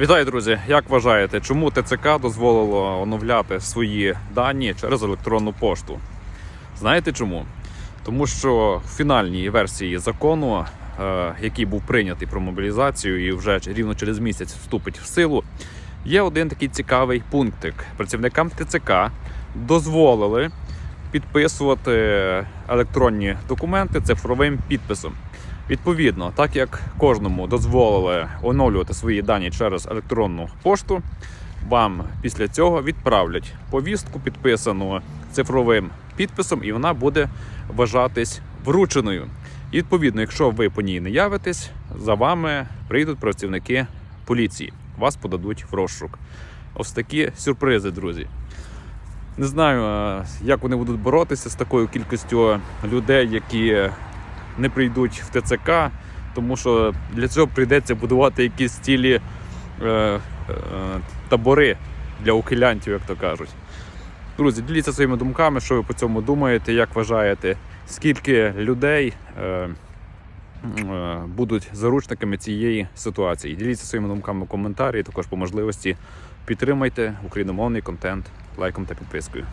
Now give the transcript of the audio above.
Вітаю, друзі! Як вважаєте, чому ТЦК дозволило оновляти свої дані через електронну пошту? Знаєте чому? Тому що в фінальній версії закону, е, який був прийнятий про мобілізацію і вже рівно через місяць вступить в силу, є один такий цікавий пунктик. Працівникам ТЦК дозволили підписувати електронні документи цифровим підписом. Відповідно, так як кожному дозволили оновлювати свої дані через електронну пошту, вам після цього відправлять повістку, підписану цифровим підписом, і вона буде вважатись врученою. І відповідно, якщо ви по ній не явитесь, за вами прийдуть працівники поліції, вас подадуть в розшук. Ось такі сюрпризи, друзі. Не знаю, як вони будуть боротися з такою кількістю людей, які не прийдуть в ТЦК, тому що для цього прийдеться будувати якісь цілі е, е, табори для ухилянтів, як то кажуть. Друзі, діліться своїми думками, що ви по цьому думаєте, як вважаєте, скільки людей е, будуть заручниками цієї ситуації. Діліться своїми думками в коментарі, також по можливості підтримайте україномовний контент лайком та підпискою.